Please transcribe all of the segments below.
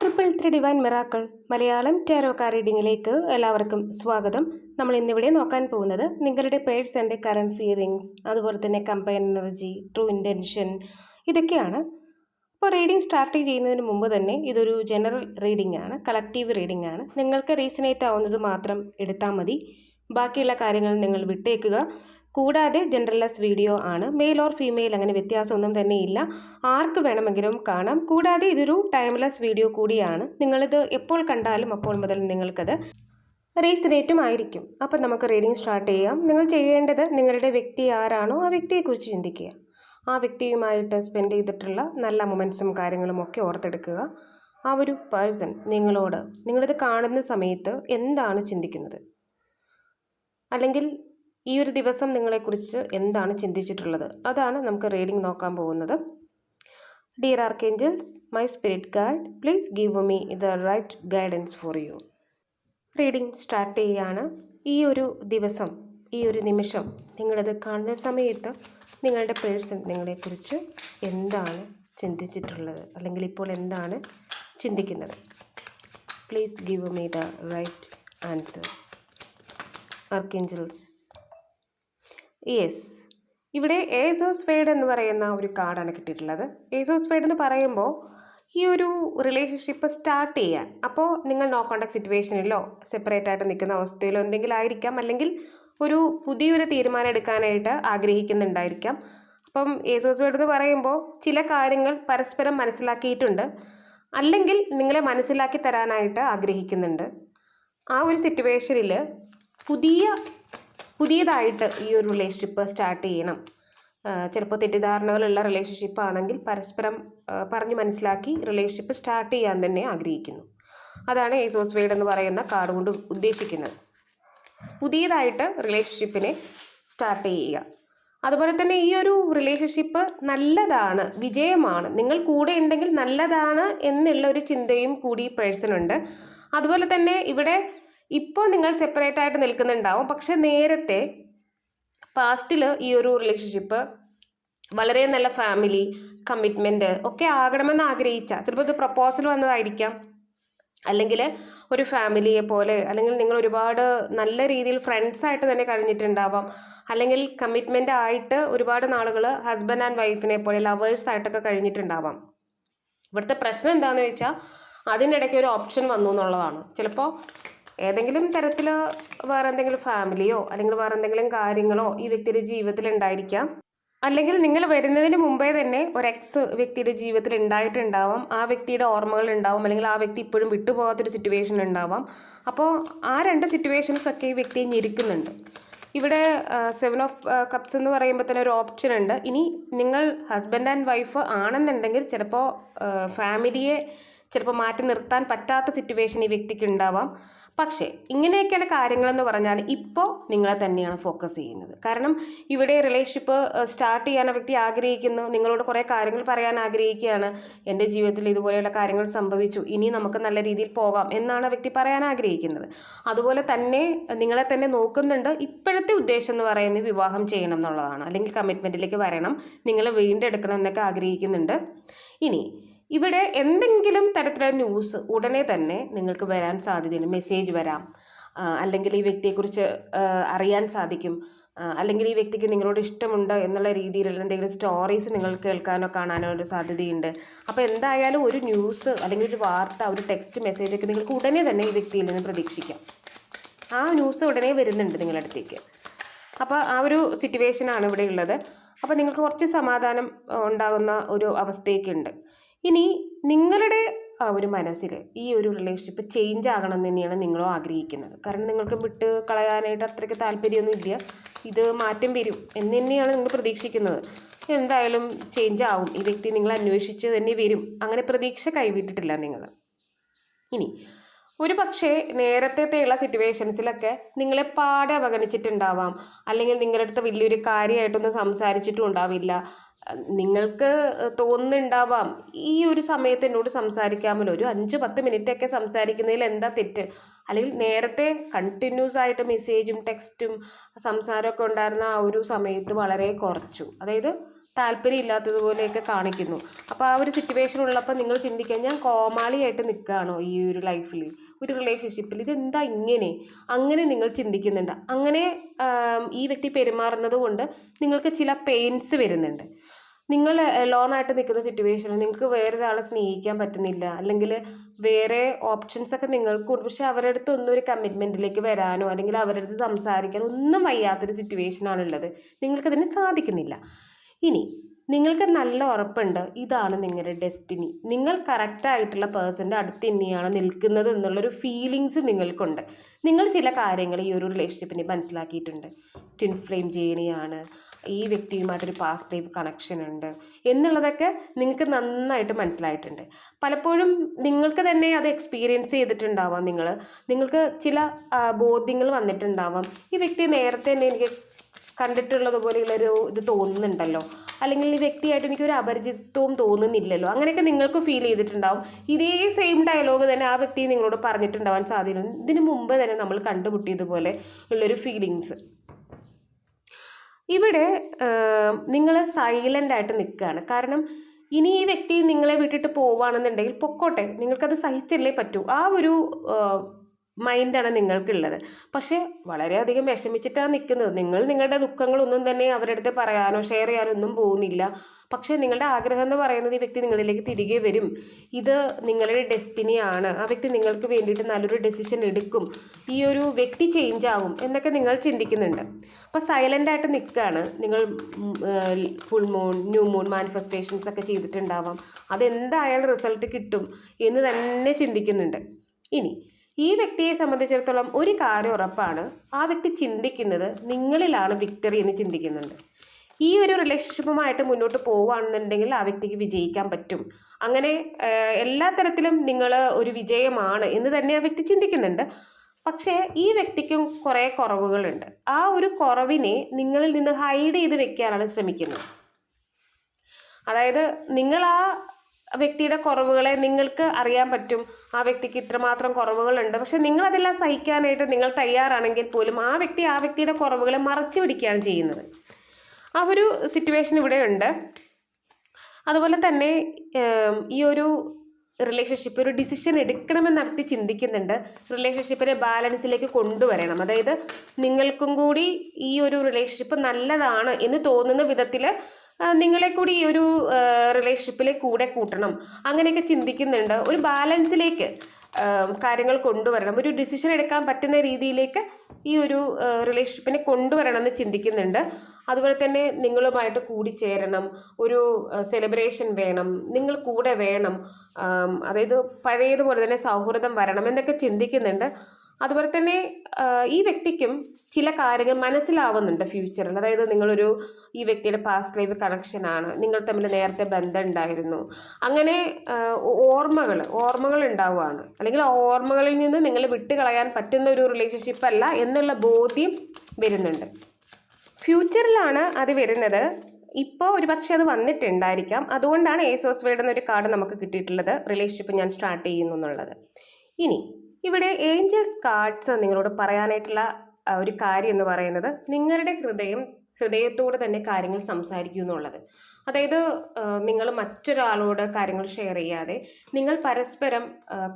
Triple three divine miracle Malayalam tarot card റീഡിങ്ങിലേക്ക് എല്ലാവർക്കും സ്വാഗതം. നമ്മൾ ഇന്നിവിടെ നോക്കാൻ പോകുന്നത് നിങ്ങളുടെ പേഴ്സ് ആൻഡ് കറണ്ട് ഫീലിങ്സ് അതുപോലെ തന്നെ കമ്പൈൻ എനർജി ട്രൂ ഇന്റൻഷൻ ഇതൊക്കെയാണ്. അപ്പോൾ റീഡിംഗ് സ്റ്റാർട്ട് ചെയ്യുന്നതിന് മുമ്പ് തന്നെ ഇതൊരു ജനറൽ റീഡിംഗ് ആണ് കളക്റ്റീവ് റീഡിംഗ് ആണ്. നിങ്ങൾക്ക് റീസണേറ്റ് ആവുന്നത് മാത്രം എടുത്താൽ മതി. ബാക്കിയുള്ള കാര്യങ്ങൾ നിങ്ങൾ വിട്ടേക്കുക. കൂടാതെ ജെൻഡർലെസ് വീഡിയോ ആണ്. മെയിൽ ഓർ ഫീമെയിൽ അങ്ങനെ വ്യത്യാസമൊന്നും തന്നെ ഇല്ല. ആർക്ക് വേണമെങ്കിലും കാണാം. കൂടാതെ ഇതൊരു ടൈംലെസ് വീഡിയോ കൂടിയാണ്. നിങ്ങളിത് എപ്പോൾ കണ്ടാലും അപ്പോൾ മുതൽ നിങ്ങൾക്കത് റീസണേറ്റും ആയിരിക്കും. അപ്പം നമുക്ക് റീഡിംഗ് സ്റ്റാർട്ട് ചെയ്യാം. നിങ്ങൾ ചെയ്യേണ്ടത് നിങ്ങളുടെ വ്യക്തി ആരാണോ ആ വ്യക്തിയെക്കുറിച്ച് ചിന്തിക്കുക. ആ വ്യക്തിയുമായിട്ട് സ്പെൻഡ് ചെയ്തിട്ടുള്ള നല്ല മൊമെൻസും കാര്യങ്ങളും ഒക്കെ ഓർത്തെടുക്കുക. ആ ഒരു പേഴ്സൺ നിങ്ങളോട് നിങ്ങളിത് കാണുന്ന സമയത്ത് എന്താണ് ചിന്തിക്കുന്നത്? അല്ലെങ്കിൽ ഈ ഒരു ദിവസം നിങ്ങളെക്കുറിച്ച് എന്താണ് ചിന്തിച്ചിട്ടുള്ളത്? അതാണ് നമുക്ക് റീഡിംഗ് നോക്കാൻ പോകുന്നത്. Dear archangels my spirit guide please give me the right guidance for you reading start ചെയ്യുകയാണ് ഈ ഒരു ദിവസം ഈ ഒരു നിമിഷം നിങ്ങളത് കാണുന്ന സമയത്ത് നിങ്ങളുടെ പേഴ്സൺ നിങ്ങളെക്കുറിച്ച് എന്താണ് ചിന്തിച്ചിട്ടുള്ളത്? അല്ലെങ്കിൽ ഇപ്പോൾ എന്താണ് ചിന്തിക്കുന്നത്? Please give me the right answer archangels yes ഇവിടെ ഏസോസ്ഫേഡ് എന്ന് പറയുന്ന ഒരു കാർഡാണ് കിട്ടിയിട്ടുള്ളത്. ഏസോസ്ഫേഡ് എന്ന് പറയുമ്പോൾ ഈ ഒരു റിലേഷൻഷിപ്പ് സ്റ്റാർട്ട് ചെയ്യാൻ അപ്പോൾ നിങ്ങൾ നോ കോണ്ടാക്ട് സിറ്റുവേഷനിലോ സെപ്പറേറ്റ് ആയിട്ട് നിൽക്കുന്ന അവസ്ഥയിലോ എന്തെങ്കിലും ആയിരിക്കാം. അല്ലെങ്കിൽ ഒരു പുതിയൊരു തീരുമാനം എടുക്കാനായിട്ട് ആഗ്രഹിക്കുന്നുണ്ടായിരിക്കാം. അപ്പം ഏസോസ്വേഡ് എന്ന് പറയുമ്പോൾ ചില കാര്യങ്ങൾ പരസ്പരം മനസ്സിലാക്കിയിട്ടുണ്ട്. അല്ലെങ്കിൽ നിങ്ങളെ മനസ്സിലാക്കി തരാനായിട്ട് ആഗ്രഹിക്കുന്നുണ്ട്. ആ ഒരു സിറ്റുവേഷനിൽ പുതിയ പുതിയതായിട്ട് ഈ ഒരു റിലേഷൻഷിപ്പ് സ്റ്റാർട്ട് ചെയ്യണം. ചിലപ്പോൾ തെറ്റിദ്ധാരണകളുള്ള റിലേഷൻഷിപ്പ് ആണെങ്കിൽ പരസ്പരം പറഞ്ഞു മനസ്സിലാക്കി റിലേഷൻഷിപ്പ് സ്റ്റാർട്ട് ചെയ്യാൻ തന്നെ ആഗ്രഹിക്കുന്നു. അതാണ് ഏസോസ് വേഡ് എന്ന് പറയുന്ന കാർഡ് കൊണ്ട് ഉദ്ദേശിക്കുന്നത്. പുതിയതായിട്ട് റിലേഷൻഷിപ്പിനെ സ്റ്റാർട്ട് ചെയ്യുക. അതുപോലെ തന്നെ ഈ ഒരു റിലേഷൻഷിപ്പ് നല്ലതാണ് വിജയമാണ്. നിങ്ങൾ കൂടെ ഉണ്ടെങ്കിൽ നല്ലതാണ് എന്നുള്ള ഒരു ചിന്തയും കൂടി പേഴ്സൺ ഉണ്ട്. അതുപോലെ തന്നെ ഇവിടെ ഇപ്പോൾ നിങ്ങൾ സെപ്പറേറ്റ് ആയിട്ട് നിൽക്കുന്നുണ്ടാവും. പക്ഷെ നേരത്തെ പാസ്റ്റിൽ ഈ ഒരു റിലേഷൻഷിപ്പ് വളരെ നല്ല ഫാമിലി കമ്മിറ്റ്മെന്റ് ഒക്കെ ആകണമെന്ന് ആഗ്രഹിച്ച ചിലപ്പോൾ ഇത് പ്രപ്പോസൽ വന്നതായിരിക്കാം. അല്ലെങ്കിൽ ഒരു ഫാമിലിയെ പോലെ അല്ലെങ്കിൽ നിങ്ങൾ ഒരുപാട് നല്ല രീതിയിൽ ഫ്രണ്ട്സ് ആയിട്ട് തന്നെ കഴിഞ്ഞിട്ടുണ്ടാവാം. അല്ലെങ്കിൽ കമ്മിറ്റ്മെന്റ് ആയിട്ട് ഒരുപാട് നാളുകൾ ഹസ്ബൻഡ് ആൻഡ് വൈഫിനെ പോലെ ലവേഴ്സ് ആയിട്ടൊക്കെ കഴിഞ്ഞിട്ടുണ്ടാവാം. ഇവിടുത്തെ പ്രശ്നം എന്താണെന്ന് വെച്ചാൽ അതിനിടയ്ക്ക് ഒരു ഓപ്ഷൻ വന്നു എന്നുള്ളതാണ്. ചിലപ്പോൾ ഏതെങ്കിലും തരത്തിൽ വേറെ എന്തെങ്കിലും ഫാമിലിയോ അല്ലെങ്കിൽ വേറെ എന്തെങ്കിലും കാര്യങ്ങളോ ഈ വ്യക്തിയുടെ ജീവിതത്തിൽ ഉണ്ടായിരിക്കാം. അല്ലെങ്കിൽ നിങ്ങൾ വരുന്നതിന് മുമ്പേ തന്നെ ഒരു എക്സ് വ്യക്തിയുടെ ജീവിതത്തിൽ ഉണ്ടായിട്ടുണ്ടാവാം. ആ വ്യക്തിയുടെ ഓർമ്മകൾ ഉണ്ടാവും. അല്ലെങ്കിൽ ആ വ്യക്തി ഇപ്പോഴും വിട്ടുപോകാത്തൊരു സിറ്റുവേഷൻ ഉണ്ടാവാം. അപ്പോൾ ആ രണ്ട് സിറ്റുവേഷൻസ് ഒക്കെ ഈ വ്യക്തിയെ ഞെരുക്കുന്നുണ്ട്. ഇവിടെ സെവൻ ഓഫ് കപ്സ് എന്ന് പറയുമ്പോൾ തന്നെ ഒരു ഓപ്ഷൻ ഉണ്ട്. ഇനി നിങ്ങൾ ഹസ്ബൻഡ് ആൻഡ് വൈഫ് ആണെന്നുണ്ടെങ്കിൽ ചിലപ്പോൾ ഫാമിലിയെ ചിലപ്പോൾ മാറ്റി നിർത്താൻ പറ്റാത്ത സിറ്റുവേഷൻ ഈ വ്യക്തിക്ക് ഉണ്ടാവാം. പക്ഷേ ഇങ്ങനെയൊക്കെയാണ് കാര്യങ്ങളെന്ന് പറഞ്ഞാൽ ഇപ്പോൾ നിങ്ങളെ തന്നെയാണ് ഫോക്കസ് ചെയ്യുന്നത്. കാരണം ഇവിടെ റിലേഷൻഷിപ്പ് സ്റ്റാർട്ട് ചെയ്യാൻ ആ വ്യക്തി ആഗ്രഹിക്കുന്നു. നിങ്ങളോട് കുറേ കാര്യങ്ങൾ പറയാൻ ആഗ്രഹിക്കുകയാണ്. എന്റെ ജീവിതത്തിൽ ഇതുപോലെയുള്ള കാര്യങ്ങൾ സംഭവിച്ചു. ഇനി നമുക്ക് നല്ല രീതിയിൽ പോകാം എന്നാണ് ആ വ്യക്തി പറയാൻ ആഗ്രഹിക്കുന്നത്. അതുപോലെ തന്നെ നിങ്ങളെ തന്നെ നോക്കുന്നുണ്ട്. ഇപ്പോഴത്തെ ഉദ്ദേശം എന്ന് പറയുന്നത് വിവാഹം ചെയ്യണം എന്നുള്ളതാണ്. അല്ലെങ്കിൽ കമ്മിറ്റ്മെന്റിലേക്ക് വരണം. നിങ്ങളെ വീണ്ടെടുക്കണം എന്നൊക്കെ ആഗ്രഹിക്കുന്നുണ്ട്. ഇനി ഇവിടെ എന്തെങ്കിലും തരത്തിലുള്ള ന്യൂസ് ഉടനെ തന്നെ നിങ്ങൾക്ക് വരാൻ സാധ്യതയുണ്ട്. മെസ്സേജ് വരാം. അല്ലെങ്കിൽ ഈ വ്യക്തിയെക്കുറിച്ച് അറിയാൻ സാധിക്കും. അല്ലെങ്കിൽ ഈ വ്യക്തിക്ക് നിങ്ങളോട് ഇഷ്ടമുണ്ട് എന്നുള്ള രീതിയിലുള്ള എന്തെങ്കിലും സ്റ്റോറീസ് നിങ്ങൾ കേൾക്കാനോ കാണാനോ ഒരു സാധ്യതയുണ്ട്. അപ്പോൾ എന്തായാലും ഒരു ന്യൂസ് അല്ലെങ്കിൽ ഒരു വാർത്ത ഒരു ടെക്സ്റ്റ് മെസ്സേജ് ഒക്കെ നിങ്ങൾക്ക് ഉടനെ തന്നെ ഈ വ്യക്തിയിൽ നിന്ന് പ്രതീക്ഷിക്കാം. ആ ന്യൂസ് ഉടനെ വരുന്നുണ്ട് നിങ്ങളുടെ അടുത്തേക്ക്. അപ്പോൾ ആ ഒരു സിറ്റുവേഷനാണ് ഇവിടെ ഉള്ളത്. അപ്പോൾ നിങ്ങൾക്ക് കുറച്ച് സമാധാനം ഉണ്ടാകുന്ന ഒരു അവസ്ഥയൊക്കെ ഇനി നിങ്ങളുടെ ആ ഒരു മനസ്സിൽ ഈ ഒരു റിലേഷൻഷിപ്പ് ചേഞ്ച് ആകണം തന്നെയാണ് നിങ്ങളും ആഗ്രഹിക്കുന്നത്. കാരണം നിങ്ങൾക്ക് വിട്ട് കളയാനായിട്ട് അത്രയ്ക്ക് താല്പര്യമൊന്നും ഇല്ല. ഇത് മാറ്റം വരും എന്ന് തന്നെയാണ് നിങ്ങൾ പ്രതീക്ഷിക്കുന്നത്. എന്തായാലും ചേഞ്ച് ആവും. ഈ വ്യക്തി നിങ്ങൾ അന്വേഷിച്ച് തന്നെ വരും. അങ്ങനെ പ്രതീക്ഷ കൈവിട്ടിട്ടില്ല നിങ്ങൾ. ഇനി ഒരു പക്ഷേ നേരത്തെയുള്ള സിറ്റുവേഷൻസിലൊക്കെ നിങ്ങളെ പാടെ അവഗണിച്ചിട്ടുണ്ടാവാം. അല്ലെങ്കിൽ നിങ്ങളുടെ അടുത്ത് വലിയൊരു കാര്യമായിട്ടൊന്നും സംസാരിച്ചിട്ടും ഉണ്ടാവില്ല. നിങ്ങൾക്ക് തോന്നുന്നുണ്ടാവാം. ഈ ഒരു സമയത്ത് എന്നോട് സംസാരിക്കാമല്ലോ. ഒരു അഞ്ച് പത്ത് മിനിറ്റ് ഒക്കെ സംസാരിക്കുന്നതിൽ എന്താ തെറ്റ്? അല്ലെങ്കിൽ നേരത്തെ കണ്ടിന്യൂസ് ആയിട്ട് മെസ്സേജും ടെക്സ്റ്റും സംസാരമൊക്കെ ഉണ്ടായിരുന്ന ആ ഒരു സമയത്ത് വളരെ കുറച്ചു. അതായത് താല്പര്യം ഇല്ലാത്തതുപോലെയൊക്കെ കാണിക്കുന്നു. അപ്പോൾ ആ ഒരു സിറ്റുവേഷൻ ഉള്ളപ്പോൾ നിങ്ങൾ ചിന്തിക്കാൻ ഞാൻ കോമാളിയായിട്ട് നിൽക്കുകയാണോ ഈ ഒരു ലൈഫിൽ ഒരു റിലേഷൻഷിപ്പിൽ ഇതെന്താ ഇങ്ങനെ? അങ്ങനെ നിങ്ങൾ ചിന്തിക്കുന്നുണ്ട്. അങ്ങനെ ഈ വ്യക്തി പെരുമാറുന്നത് കൊണ്ട് നിങ്ങൾക്ക് ചില പെയിൻസ് വരുന്നുണ്ട്. നിങ്ങൾ ലോണായിട്ട് നിൽക്കുന്ന സിറ്റുവേഷനിൽ നിങ്ങൾക്ക് വേറൊരാളെ സ്നേഹിക്കാൻ പറ്റുന്നില്ല. അല്ലെങ്കിൽ വേറെ ഓപ്ഷൻസ് ഒക്കെ നിങ്ങൾക്കുണ്ട്. പക്ഷെ അവരുടെ അടുത്ത് ഒന്നും ഒരു കമ്മിറ്റ്മെന്റിലേക്ക് വരാനോ അല്ലെങ്കിൽ അവരുടെ അടുത്ത് സംസാരിക്കാനോ ഒന്നും വയ്യാത്തൊരു സിറ്റുവേഷനാണുള്ളത് നിങ്ങൾക്കതിന് സാധിക്കുന്നില്ല. ഇനി നിങ്ങൾക്ക് നല്ല ഉറപ്പുണ്ട്. ഇതാണ് നിങ്ങളുടെ ഡെസ്റ്റിനി നിങ്ങൾ കറക്റ്റായിട്ടുള്ള പേഴ്സന്റെ അടുത്ത് തന്നെയാണ് നിൽക്കുന്നത് എന്നുള്ളൊരു ഫീലിങ്സ് നിങ്ങൾക്കുണ്ട്. നിങ്ങൾ ചില കാര്യങ്ങൾ ഈ ഒരു റിലേഷൻഷിപ്പിനെ മനസ്സിലാക്കിയിട്ടുണ്ട്. ട്വിൻ ഫ്ലെയിം ജേണിയാണ് ഈ വ്യക്തിയുമായിട്ടൊരു പാസ്റ്റ് ലൈഫ് കണക്ഷൻ ഉണ്ട് എന്നുള്ളതൊക്കെ നിങ്ങൾക്ക് നന്നായിട്ട് മനസ്സിലായിട്ടുണ്ട്. പലപ്പോഴും നിങ്ങൾക്ക് തന്നെ അത് എക്സ്പീരിയൻസ് ചെയ്തിട്ടുണ്ടാവാം നിങ്ങൾ നിങ്ങൾക്ക് ചില ബോധ്യങ്ങൾ വന്നിട്ടുണ്ടാവാം. ഈ വ്യക്തി നേരത്തെ തന്നെ എനിക്ക് കണ്ടിട്ടുള്ളത് പോലെയുള്ളൊരു ഇത് തോന്നുന്നുണ്ടല്ലോ. അല്ലെങ്കിൽ ഈ വ്യക്തിയായിട്ട് എനിക്കൊരു അപരിചിത്വവും തോന്നുന്നില്ലല്ലോ. അങ്ങനെയൊക്കെ നിങ്ങൾക്ക് ഫീൽ ചെയ്തിട്ടുണ്ടാവും. ഇതേ സെയിം ഡയലോഗ് തന്നെ ആ വ്യക്തി നിങ്ങളോട് പറഞ്ഞിട്ടുണ്ടാവാൻ സാധ്യത ഇതിന് മുമ്പ് തന്നെ നമ്മൾ കണ്ടുമുട്ടിയതുപോലെ ഉള്ളൊരു ഫീലിങ്സ് ഇവിടെ നിങ്ങൾ സൈലന്റ് ആയിട്ട് നിൽക്കുകയാണ്. കാരണം ഇനി ഈ വ്യക്തി നിങ്ങളെ വിട്ടിട്ട് പോവുകയാണെന്നുണ്ടെങ്കിൽ പൊക്കോട്ടെ. നിങ്ങൾക്കത് സഹിച്ചല്ലേ പറ്റൂ. ആ ഒരു മൈൻഡാണ് നിങ്ങൾക്കുള്ളത്. പക്ഷേ വളരെയധികം വിഷമിച്ചിട്ടാണ് നിൽക്കുന്നത് നിങ്ങൾ നിങ്ങളുടെ ദുഃഖങ്ങളൊന്നും തന്നെ അവരുടെ അടുത്ത് പറയാനോ ഷെയർ ചെയ്യാനോ ഒന്നും പോകുന്നില്ല. പക്ഷേ നിങ്ങളുടെ ആഗ്രഹം എന്ന് പറയുന്നത് ഈ വ്യക്തി നിങ്ങളിലേക്ക് തിരികെ വരും. ഇത് നിങ്ങളുടെ ഡെസ്റ്റിനിയാണ് ആ വ്യക്തി നിങ്ങൾക്ക് വേണ്ടിയിട്ട് നല്ലൊരു ഡെസിഷൻ എടുക്കും. ഈ ഒരു വ്യക്തി ചേഞ്ച് ആവും എന്നൊക്കെ നിങ്ങൾ ചിന്തിക്കുന്നുണ്ട്. അപ്പോൾ സൈലന്റായിട്ട് നിൽക്കുകയാണ്. നിങ്ങൾ full moon new moon manifestations ഒക്കെ ചെയ്തിട്ടുണ്ടാവാം. അതെന്തായാലും റിസൾട്ട് കിട്ടും എന്ന് തന്നെ ചിന്തിക്കുന്നുണ്ട്. ഇനി ഈ വ്യക്തിയെ സംബന്ധിച്ചിടത്തോളം ഒരു കാര്യം ഉറപ്പാണ്. ആ വ്യക്തി ചിന്തിക്കുന്നത് നിങ്ങളിലാണ് വിക്ടറി എന്ന് ചിന്തിക്കുന്നുണ്ട്. ഈ ഒരു റിലേഷൻഷിപ്പുമായിട്ട് മുന്നോട്ട് പോവുകയാണെന്നുണ്ടെങ്കിൽ ആ വ്യക്തിക്ക് വിജയിക്കാൻ പറ്റും. അങ്ങനെ എല്ലാ തരത്തിലും നിങ്ങൾ ഒരു വിജയമാണ് എന്ന് തന്നെ ആ വ്യക്തി ചിന്തിക്കുന്നുണ്ട്. പക്ഷേ ഈ വ്യക്തിക്കും കുറേ കുറവുകളുണ്ട്. ആ ഒരു കുറവിനെ നിങ്ങളിൽ നിന്ന് ഹൈഡ് ചെയ്ത് വെക്കാനാണ് ശ്രമിക്കുന്നത്. അതായത് നിങ്ങൾ ആ വ്യക്തിയുടെ കുറവുകളെ നിങ്ങൾക്ക് അറിയാൻ പറ്റും. ആ വ്യക്തിക്ക് ഇത്രമാത്രം കുറവുകളുണ്ട്. പക്ഷെ നിങ്ങൾ അതെല്ലാം സഹിക്കാനായിട്ട് നിങ്ങൾ തയ്യാറാണെങ്കിൽ പോലും ആ വ്യക്തി ആ വ്യക്തിയുടെ കുറവുകളെ മറച്ചു പിടിക്കുകയാണ് ചെയ്യുന്നത്. ആ ഒരു സിറ്റുവേഷൻ ഇവിടെ ഉണ്ട് അതുപോലെ തന്നെ ഈ ഒരു റിലേഷൻഷിപ്പ് ഒരു ഡിസിഷൻ എടുക്കണമെന്ന് വ്യക്തി ചിന്തിക്കുന്നുണ്ട്. റിലേഷൻഷിപ്പിനെ ബാലൻസിലേക്ക് കൊണ്ടുവരണം. അതായത് നിങ്ങൾക്കും കൂടി ഈ ഒരു റിലേഷൻഷിപ്പ് നല്ലതാണ് എന്ന് തോന്നുന്ന വിധത്തിൽ നിങ്ങളെ കൂടി ഈ ഒരു റിലേഷൻഷിപ്പിൽ കൂടെ കൂട്ടണം. അങ്ങനെയൊക്കെ ചിന്തിക്കുന്നുണ്ട്. ഒരു ബാലൻസിലേക്ക് കാര്യങ്ങൾ കൊണ്ടുവരണം. ഒരു ഡിസിഷൻ എടുക്കാൻ പറ്റുന്ന രീതിയിലേക്ക് ഈ ഒരു റിലേഷൻഷിപ്പിനെ കൊണ്ടുവരണം എന്ന് ചിന്തിക്കുന്നുണ്ട്. അതുപോലെ തന്നെ നിങ്ങളുമായിട്ട് കൂടിച്ചേരണം ഒരു സെലിബ്രേഷൻ വേണം. നിങ്ങൾ കൂടെ വേണം. അതായത് പഴയതുപോലെ തന്നെ സൗഹൃദം വരണം എന്നൊക്കെ ചിന്തിക്കുന്നുണ്ട്. അതുപോലെ തന്നെ ഈ വ്യക്തിക്കും ചില കാര്യങ്ങൾ മനസ്സിലാവുന്നുണ്ട് ഫ്യൂച്ചറിൽ. അതായത് നിങ്ങളൊരു ഈ വ്യക്തിയുടെ പാസ്റ്റ് ലൈഫ് കണക്ഷനാണ് നിങ്ങൾ തമ്മിൽ നേരത്തെ ബന്ധം ഉണ്ടായിരുന്നു. അങ്ങനെ ഓർമ്മകൾ ഓർമ്മകൾ ഉണ്ടാവുകയാണ്. അല്ലെങ്കിൽ ആ ഓർമ്മകളിൽ നിന്ന് നിങ്ങൾ വിട്ടുകളയാൻ പറ്റുന്ന ഒരു റിലേഷൻഷിപ്പ് അല്ല എന്നുള്ള ബോധ്യം വരുന്നുണ്ട്. ഫ്യൂച്ചറിലാണ് അത് വരുന്നത്. ഇപ്പോൾ ഒരു പക്ഷേ അത് വന്നിട്ടുണ്ടായിരിക്കാം. അതുകൊണ്ടാണ് ഏസോസ് വേഡ് എന്നൊരു കാർഡ് നമുക്ക് കിട്ടിയിട്ടുള്ളത്. റിലേഷൻഷിപ്പ് ഞാൻ സ്റ്റാർട്ട് ചെയ്യുന്നു എന്നുള്ളത്. ഇനി ഇവിടെ ഏഞ്ചൽസ് കാർഡ്സ് നിങ്ങളോട് പറയാനായിട്ടുള്ള ഒരു കാര്യം എന്ന് പറയുന്നത് നിങ്ങളുടെ ഹൃദയം ഹൃദയത്തോട് തന്നെ കാര്യങ്ങൾ സംസാരിക്കൂ എന്നുള്ളത്. അതായത് നിങ്ങൾ മറ്റൊരാളോട് കാര്യങ്ങൾ ഷെയർ ചെയ്യാതെ നിങ്ങൾ പരസ്പരം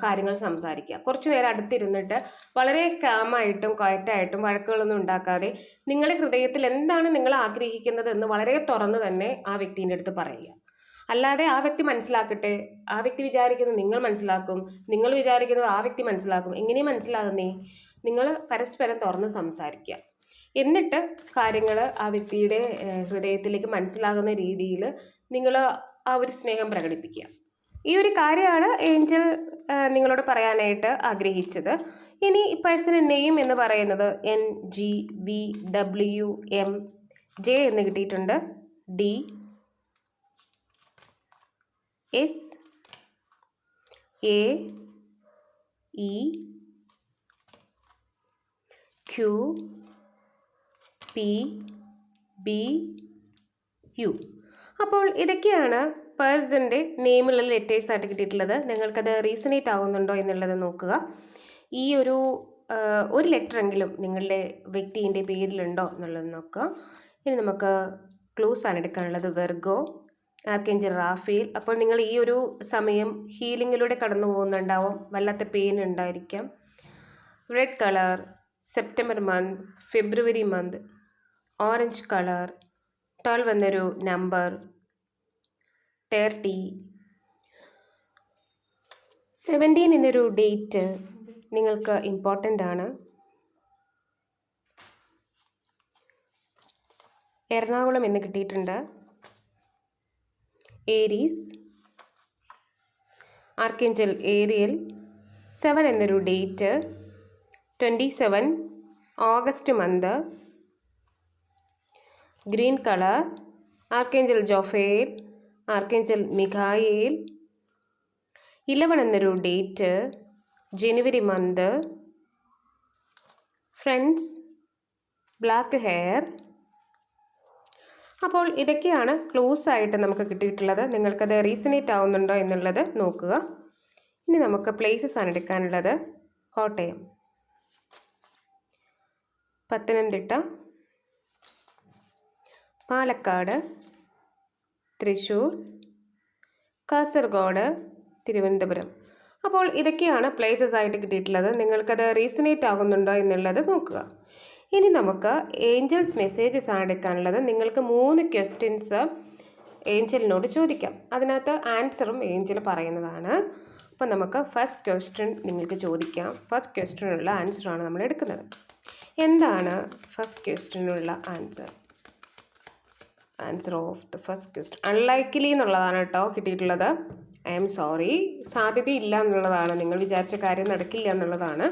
കാര്യങ്ങൾ സംസാരിക്കുക. കുറച്ച് നേരം അടുത്തിരുന്നിട്ട് വളരെ കാമായിട്ടും ക്വയറ്റായിട്ടും വഴക്കുകളൊന്നും ഉണ്ടാക്കാതെ നിങ്ങളുടെ ഹൃദയത്തിൽ എന്താണ് നിങ്ങൾ ആഗ്രഹിക്കുന്നത് എന്ന് വളരെ തുറന്ന് തന്നെ ആ വ്യക്തിന്റെ അടുത്ത് പറയുക. അല്ലാതെ ആ വ്യക്തി മനസ്സിലാക്കട്ടെ. ആ വ്യക്തി വിചാരിക്കുന്നത് നിങ്ങൾ മനസ്സിലാക്കും. നിങ്ങൾ വിചാരിക്കുന്നത് ആ വ്യക്തി മനസ്സിലാക്കും. എങ്ങനെ മനസ്സിലാകുന്നേ? നിങ്ങൾ പരസ്പരം തുറന്ന് സംസാരിക്കുക. എന്നിട്ട് കാര്യങ്ങൾ ആ വ്യക്തിയുടെ ഹൃദയത്തിലേക്ക് മനസ്സിലാകുന്ന രീതിയിൽ നിങ്ങൾ ആ ഒരു സ്നേഹം പ്രകടിപ്പിക്കുക. ഈ ഒരു കാര്യമാണ് ഏഞ്ചൽ നിങ്ങളോട് പറയാനായിട്ട് ആഗ്രഹിച്ചത്. ഇനി ഈ പേഴ്സണൽ നെയിം എന്ന് പറയുന്നത് N G V W M J എന്ന് കിട്ടിയിട്ടുണ്ട്. D S A E Q P B U അപ്പോൾ ഇതൊക്കെയാണ് പേഴ്സന്റെ നെയിമുള്ള ലെറ്റേഴ്സ് ആയിട്ട് കിട്ടിയിട്ടുള്ളത്. നിങ്ങൾക്കത് റീസണേറ്റ് ആവുന്നുണ്ടോ എന്നുള്ളത് നോക്കുക. ഈ ഒരു ഒരു ലെറ്ററെങ്കിലും നിങ്ങളുടെ വ്യക്തിന്റെ പേരിലുണ്ടോ എന്നുള്ളത് നോക്കുക. ഇനി നമുക്ക് ക്ലൂസ് ആണ് എടുക്കാനുള്ളത്. Virgo archangel Raphael. അപ്പോൾ നിങ്ങൾ ഈ ഒരു സമയം ഹീലിങ്ങിലൂടെ കടന്നു പോകുന്നുണ്ടാവും. വല്ലാത്ത പെയിൻ ഉണ്ടായിരിക്കാം. Red colour September month February month orange colour twelve എന്നൊരു നമ്പർ തേർട്ടി സെവന്റീൻ എന്നൊരു ഡേറ്റ് നിങ്ങൾക്ക് ഇമ്പോർട്ടന്റ് ആണ്. എറണാകുളം എന്ന് കിട്ടിയിട്ടുണ്ട്. ഏരീസ് ആർക്കേഞ്ചൽ ഏരിയൽ സെവൻ എന്നൊരു date twenty seven August month green colour archangel Jophiel archangel Michael eleven എന്നൊരു date January month friends black hair അപ്പോൾ ഇതൊക്കെയാണ് ക്ലോസ് ആയിട്ട് നമുക്ക് കിട്ടിയിട്ടുള്ളത്. നിങ്ങൾക്കത് റീസണേറ്റ് ആവുന്നുണ്ടോ എന്നുള്ളത് നോക്കുക. ഇനി നമുക്ക് പ്ലേസസ് ആണ് എടുക്കാനുള്ളത്. കോട്ടയം. പത്തനംതിട്ട. പാലക്കാട്. തൃശ്ശൂർ. കാസർഗോഡ്. തിരുവനന്തപുരം. അപ്പോൾ ഇതൊക്കെയാണ് പ്ലേസസ് ആയിട്ട് കിട്ടിയിട്ടുള്ളത്. നിങ്ങൾക്കത് റീസണേറ്റ് ആവുന്നുണ്ടോ എന്നുള്ളത് നോക്കുക. ഇനി നമുക്ക് ഏഞ്ചൽസ് മെസ്സേജസ് ആണ് എടുക്കാനുള്ളത്. നിങ്ങൾക്ക് മൂന്ന് ക്വസ്റ്റ്യൻസ് ഏഞ്ചലിനോട് ചോദിക്കാം. അതിനകത്ത് ആൻസറും ഏഞ്ചൽ പറയുന്നതാണ്. അപ്പോൾ നമുക്ക് ഫസ്റ്റ് ക്വസ്റ്റ്യൻ നിങ്ങൾക്ക് ചോദിക്കാം. ഫസ്റ്റ് ക്വസ്റ്റ്യനുള്ള ആൻസറാണ് നമ്മൾ എടുക്കുന്നത്. എന്താണ് first ക്വസ്റ്റ്യനുള്ള answer answer of the first question unlikely എന്നുള്ളതാണ് കേട്ടോ കിട്ടിയിട്ടുള്ളത്. ഐ എം സോറി സാധ്യതയില്ല എന്നുള്ളതാണ്. നിങ്ങൾ വിചാരിച്ച കാര്യം നടക്കില്ല എന്നുള്ളതാണ്.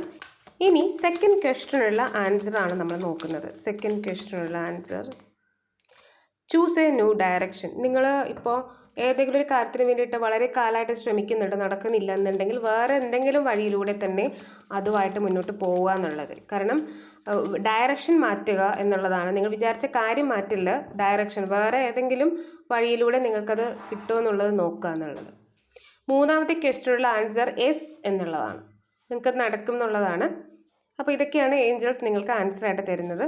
ഇനി സെക്കൻഡ് ക്വസ്റ്റനുള്ള ആൻസറാണ് നമ്മൾ നോക്കുന്നത്. Second ക്വസ്റ്റനുള്ള answer choose a new direction നിങ്ങൾ ഇപ്പോൾ ഏതെങ്കിലും ഒരു കാര്യത്തിന് വേണ്ടിയിട്ട് വളരെ കാലമായിട്ട് ശ്രമിക്കുന്നുണ്ട് നടക്കുന്നില്ല എന്നുണ്ടെങ്കിൽ വേറെ എന്തെങ്കിലും വഴിയിലൂടെ തന്നെ അതുമായിട്ട് മുന്നോട്ട് പോവുക എന്നുള്ളത്. കാരണം ഡയറക്ഷൻ മാറ്റുക എന്നുള്ളതാണ്. നിങ്ങൾ വിചാരിച്ച കാര്യം മാറ്റില്ല ഡയറക്ഷൻ വേറെ ഏതെങ്കിലും വഴിയിലൂടെ നിങ്ങൾക്കത് കിട്ടുമെന്നുള്ളത് നോക്കുക എന്നുള്ളത്. മൂന്നാമത്തെ ക്വസ്റ്റനുള്ള ആൻസർ എസ് എന്നുള്ളതാണ്. നിങ്ങൾക്ക് നടക്കും എന്നുള്ളതാണ്. അപ്പോൾ ഇതൊക്കെയാണ് ഏഞ്ചൽസ് നിങ്ങൾക്ക് ആൻസർ ആയിട്ട് തരുന്നത്.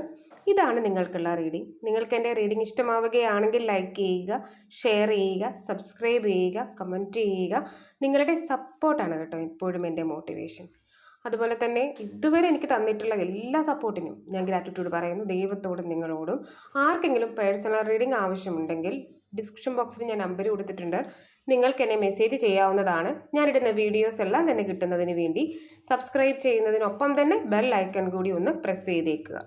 ഇതാണ് നിങ്ങൾക്കുള്ള റീഡിംഗ് നിങ്ങൾക്ക് എന്റെ റീഡിംഗ് ഇഷ്ടമാവുകയാണെങ്കിൽ ലൈക്ക് ചെയ്യുക ഷെയർ ചെയ്യുക സബ്സ്ക്രൈബ് ചെയ്യുക കമന്റ് ചെയ്യുക. നിങ്ങളുടെ സപ്പോർട്ടാണ് കേട്ടോ ഇപ്പോഴും എന്റെ മോട്ടിവേഷൻ അതുപോലെ തന്നെ ഇതുവരെ എനിക്ക് തന്നിട്ടുള്ള എല്ലാ സപ്പോർട്ടിനും ഞാൻ ഗ്രാറ്റിറ്റ്യൂഡ് പറയുന്നു. ദൈവത്തോടും നിങ്ങളോടും. ആർക്കെങ്കിലും പേഴ്സണൽ റീഡിംഗ് ആവശ്യമുണ്ടെങ്കിൽ ഡിസ്ക്രിപ്ഷൻ ബോക്സിൽ ഞാൻ നമ്പർ കൊടുത്തിട്ടുണ്ട്. നിങ്ങൾക്ക് എന്നെ മെസ്സേജ് ചെയ്യാവുന്നതാണ്. ഞാനിടുന്ന വീഡിയോസ് എല്ലാം തന്നെ കിട്ടുന്നതിന് വേണ്ടി സബ്സ്ക്രൈബ് ചെയ്യുന്നതിനൊപ്പം തന്നെ ബെൽ ഐക്കൺ കൂടി ഒന്ന് പ്രസ് ചെയ്തേക്കുക.